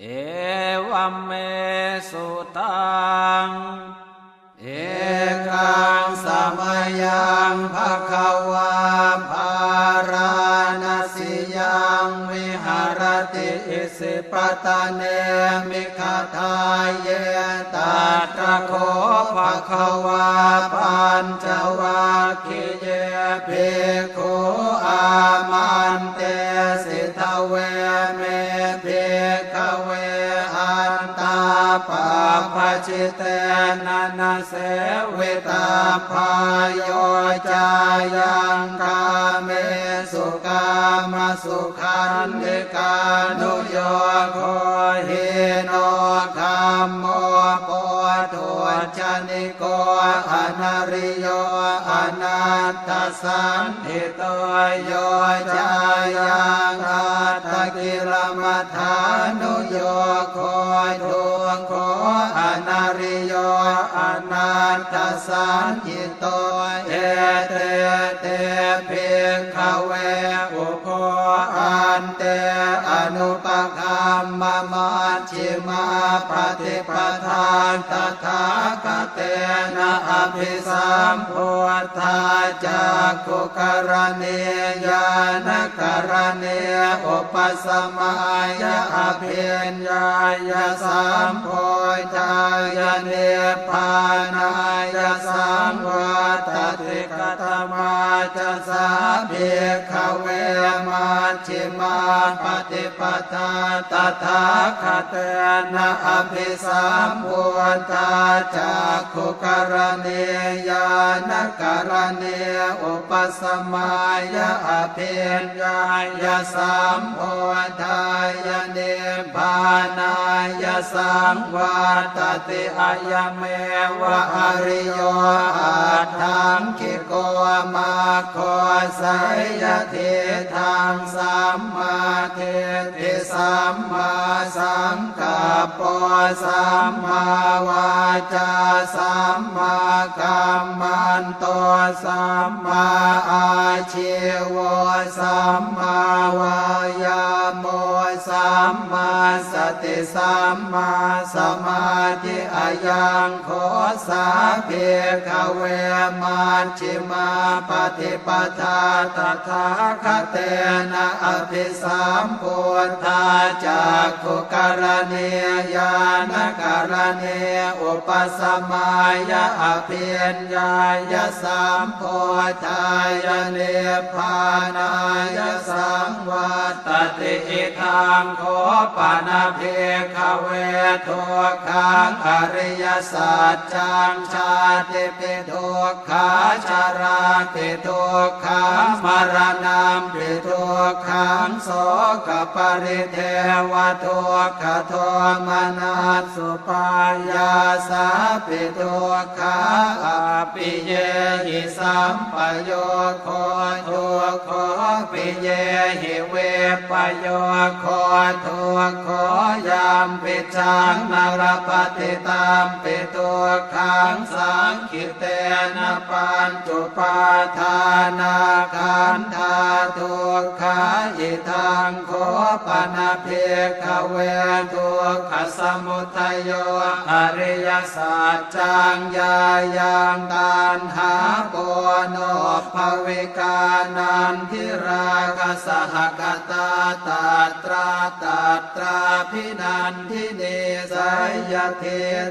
เอวัมเมสุตัง เอกังสมยังภะคะวาภาราณสิยังวิหารติอิสิปตะเนมิคาทายเยตัตระโคภะคะวาปัญจวัคคิเยภิ ปะจิเตนะนะเสวิตาพายโยจายังกาเมสุกามาสุขันธิกานุโยโคหิโนคัมโมโปทุชนิโกอนาริโยอนัตตสันติโตโยจายังอัตตกิลมัฏฐานุโยโคทุงโค อนาริโยอนัตตสันติโตเอเตเตเพคเวอุโคอันเตอ นุปคัมมะมัชชิมาปฏิปทานตถาคเตนะอภิสัมพุทธาจักขุกรณียานกรณีอุปสมัยอภิญญายสัมโพธายเนพานายสัมวัตติกตมาจะสาภิกขเวมัชชิมาปฏิปทาตถาคเตนะอภิสัมพุทธาจักขุกรณียานกรณีอุปสมัยอภิญญายสัมโพธายเนพานายสังวัตติอายเมวะอริโยอาทังคิโกมาโคสยเททางสัมมาเทติสัมมาสังกัปปะสัมมาวาจาสัมมากัมมันโตสัมมาอาชีวสัมมาวายาโม สัมมาสติสัมมาสมาธิอายังโคสาเพขเวมันชิมาปฏิปทาตถาคเตนะอภิสัมพุทธาจากขุกรณียานกรณีอุปสมัยอภิญญายสัมโพธายเนพานายสังวัตติอิทังโคปนาเพขเวทุกขังอริยสัจจังชาติปิทุกขาชาราปิทุกขังมรณะปิทุกขังโสกปริเทวทุกขโทมนัสสุปายาสาปิทุกขาอปิเยหิสัมปโยโคทุกขปิเยหิเวปโยโคทุกขอยามปิจังนรปฏิตามปิทุขังสังคิเตนะปัญจุปาทานาขันธาทุกขาอิทังโคปนาเพขเวทุกขสมุทยโยอริยสัจจังยายังตันหาโกโนภวิกานันทิราคสหกตาตาตราตาตราพินันทิเนสยเท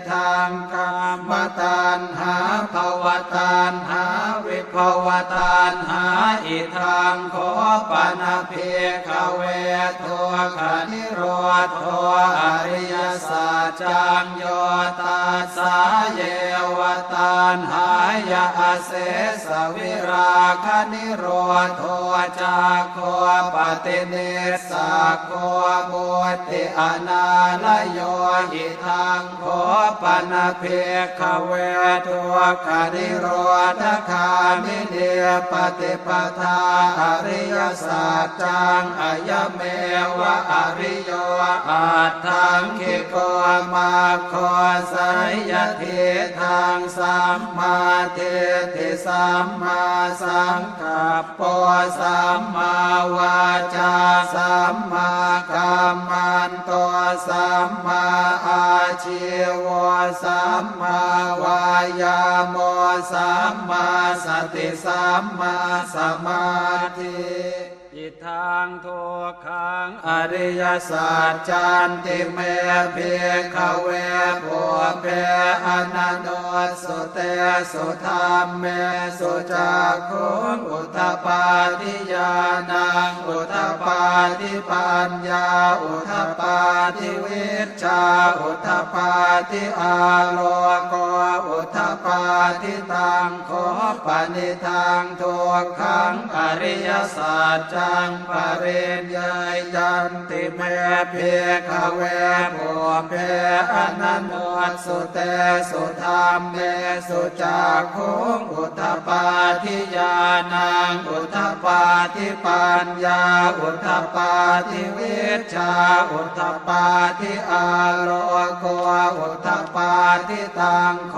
ทางกามตันหาภวตันหาวิภวตันหาอิทังโคปนาเพขเวทัวขนิโรธโทอริยสัจจังโยตัสาเยวตันหายาเสสวิราคนิโรธโทจากโคปฏิเนสาโคบุติอนาลโยหิทังโคปนเพขเวทัวขานิโรธคามิเนปฏิปทาอริยสัจจังอายเมวะอริโยอาทังคิโกมาคอสายยเททางสัมมาเทติสัมมาสังกัปปสัมมาวาจาสัมมากัมมันโตสัมมาอาชีวสัมมาวายาโมสัมมาสติสัมมาสมาธิิทังทุกขังอริยสัจจันติเมเพขเวโพเพอนันโนสุเตสุธรรมเมสุจักขุงอุทปาทิยานังอุทปาทิปัญญาอุทปาทิวิชาอุทปาทิอาโลโกอุทปาทิตังโคปนิทางทุกขังอริยสัจจังปริญญาจันติเมเพขเวโพเพอนันโนสุเตสุธรรมเมสุจักขุงอุทปปาทิยานังอุทปปาทิปัญญาอุทปปาทิวิชาอุทปปาทิอาโลโกอุทปาทิตังโค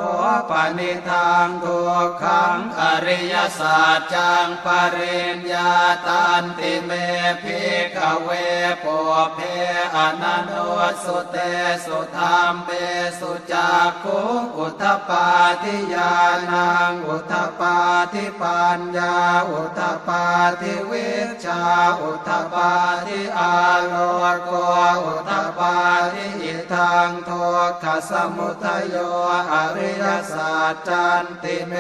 ปนิทางทุกขังอริยศาสัจจังปริญญาตันติเมพิกเวโปเพอนันโนสุเตสุธรรมเมสุจักขุอุทปาทิยานังอุทปาทิปัญญาอุทปปาทิวิชาอุทปาทิอาโลโกอุทปปาทิอิทังทุ กขสมุทัยโยอริยสัจจันติเม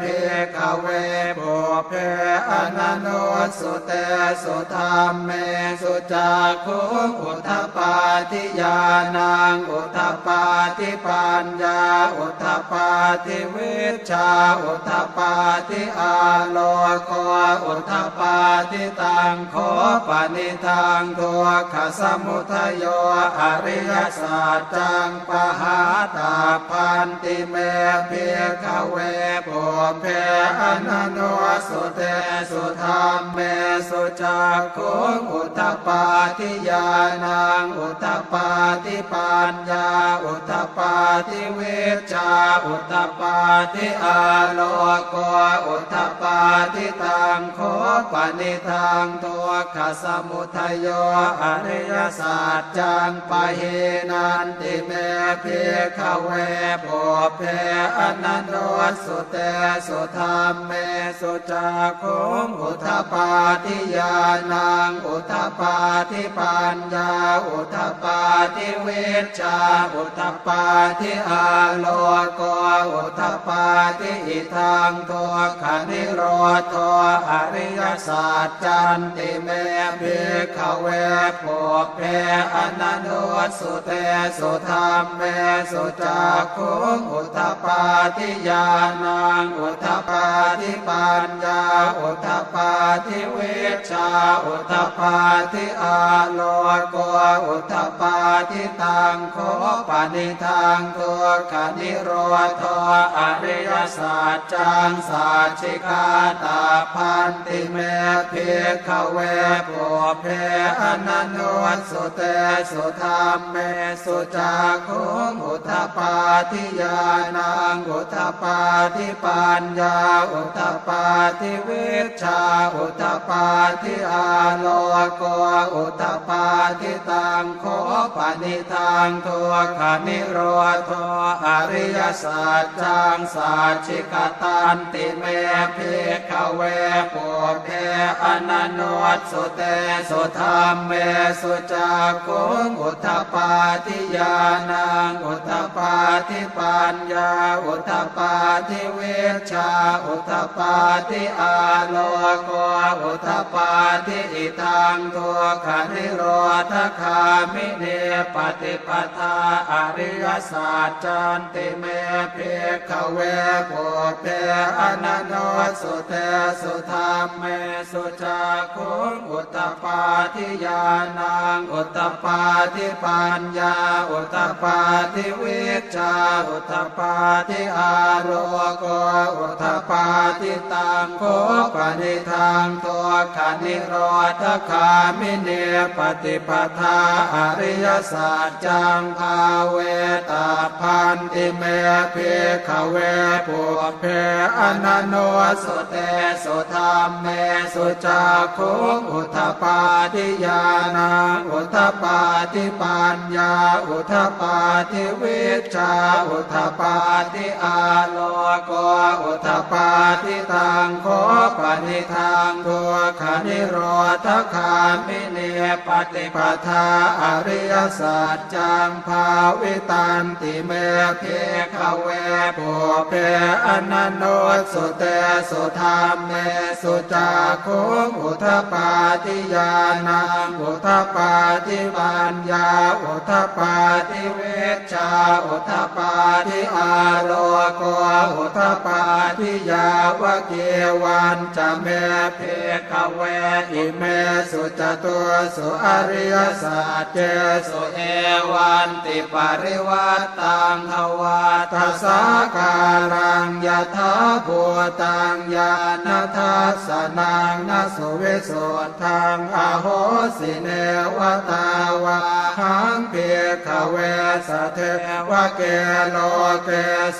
พิกเวโปเพอนันโนสุเตสุธรรมเมสุจักขุอุทปาทิยานังอุทปาทิปัญญาอุทปาทิวิชาอุทปาทิอาโลโกอุทปาทิตังโคปนิทางทุกขสมุทัยโยอริยสัจจังปหาตาพันติเมเพียขเวปุเพอนันโนสุเตสุธรรมเม สุจักขุงอุทปปาทิยานังอุทปปาทิปัญญาอุทปปาทิเวชาอุทปปาทิอาโลโกอุทปปาทิตังโคปนิทางทุกขสมุทยโยอริยสัจจังปะเฮนันติเมเพขเวโปเพอนันโนสุเตสุธรรมเมสุจักขุงอุทปปาทิยานังอุทปปาทิปัญญาอุทปปาทิเวชชาอุทปปาทิอาโลโกอุทปปาทิอิทังทุกขนิโรธอริยสัจจันติเมภิกขเวโปเพอนันโนสุเตสุธรรมเมสุจักขุงอุทปปาทิยานังอุทปปาทิปัญญาอุทปปาทิเวชชาอุทปปาทิอาโลโกอุทปปาทิตังโคปนิทางทุกนิโรธอริยสัจจังสัจิกาตาพันติเมภิกขเวโปเพอนันโนสุเตสุธรรมเมสุจักขุงอุทปปาทิยานังอุทปปาทิปัญญาอุทปปาทิวิชชาอุทปาทิอาโลโกอุทปาทิตังโคปนิทางทุกขนิโรธอริยสัจจังสัจฉิกตันติเมภิกเวโปเพอนันโนสุเตสุธรรมเมสุจักขุงอุทปาทิยานังอุทปาทิปัญญาอุทปาทิเวชาอุทปปาทิอาโลโกอุทปปาทิอิทังทุกขนิโรธคามิเนปฏิปทาอริยสัจจันติเมภิกขเวโปเพอนันโนสุเตสุธรรมเมสุจักขุงอุตตปาทิยานังอุตตปาทิปัญญาอุตตปาทิวิชาอุตตปาทิอาโรโกอุตตปาทิตังโคปนิทางตัวขานิโรธคามิเนปฏิปทาอริยสัสัจจังภาเวตาพันติเมเพขเวปุเพอนันโนสุเตสุธรรมเมสุจักขุอุทปาทิยานาอุทปาทิปัญญาอุทปาทิวิชาอุทปาทิอาโลโกอุทปาทิทางโคปนิทางทัวขานิโรธคามิเนปฏิปทาอริยสัจจังภาวิตันติเมเพขเวปุเพอนันโนสุเตสุธรรมเมสุจักขุอุทปาทิยานังอุทปาทิปัญญาอุทปาทิเวชาอุทปาทิอาโลโกอุทปาทิยาวะเกวันจะเมเพกเวอิเมสุจตุสุอริยสัจเจสุเอวันติปริวัตตังทวาทัสสาการังยะถาภูตังญาณทัสนังนสุวิสุทธังอโหสิเนวตาวาหังเพียขเวสะเทวะเกโลเก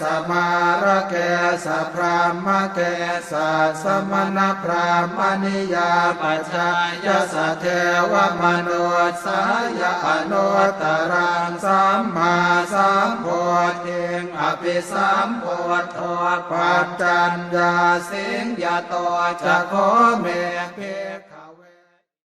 สมาระเกสพรามเกสสมณพรามณิยาปัจจายสเทวมโนสายอนุตรังสัมมาสัมโพธิงอภิสัมโพธปัจจัญญาสิงยโตจะโคเมเพ